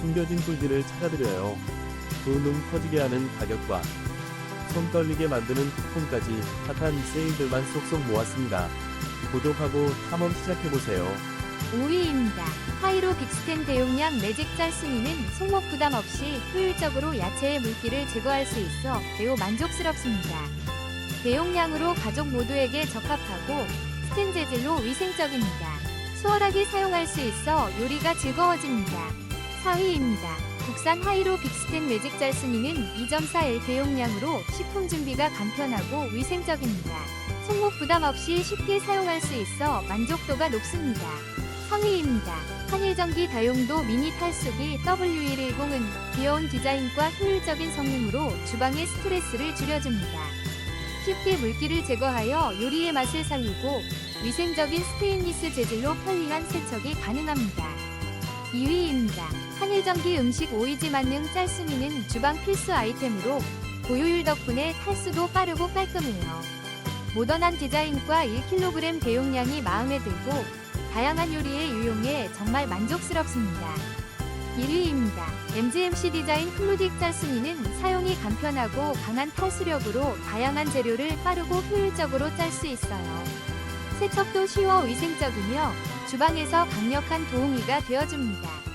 숨겨진 꿀들을 찾아드려요. 두눈 커지게 하는 가격과 손 떨리게 만드는 쿠폰까지 핫한 세일들만 쏙쏙 모았습니다. 구독하고 탐험 시작해보세요. 5위입니다. 하이로 빅스텐 대용량 매직 짤순이는 손목 부담 없이 효율적으로 야채의 물기를 제거할 수 있어 매우 만족스럽습니다. 대용량으로 가족 모두에게 적합하고 스텐 재질로 위생적입니다. 수월하게 사용할 수 있어 요리가 즐거워집니다. 4위입니다. 국산 하이로 빅스텐 매직 짤순이는 2.4L 대용량으로 식품 준비가 간편하고 위생적입니다. 손목 부담 없이 쉽게 사용할 수 있어 만족도가 높습니다. 상위입니다. 한일전기 다용도 미니 탈수기 W110은 귀여운 디자인과 효율적인 성능으로 주방의 스트레스를 줄여줍니다. 쉽게 물기를 제거하여 요리의 맛을 살리고 위생적인 스테인리스 재질로 편리한 세척이 가능합니다. 2위입니다. 한일전기 음식 오이지 만능 짤순이는 주방 필수 아이템으로 고효율 덕분에 탈수도 빠르고 깔끔해요. 모던한 디자인과 1kg 대용량이 마음에 들고 다양한 요리에 유용해 정말 만족스럽습니다. 1위입니다. MGMC 디자인 클루딕 짤순이는 사용이 간편하고 강한 탈수력으로 다양한 재료를 빠르고 효율적으로 짤 수 있어요. 세척도 쉬워 위생적이며 주방에서 강력한 도우미가 되어줍니다.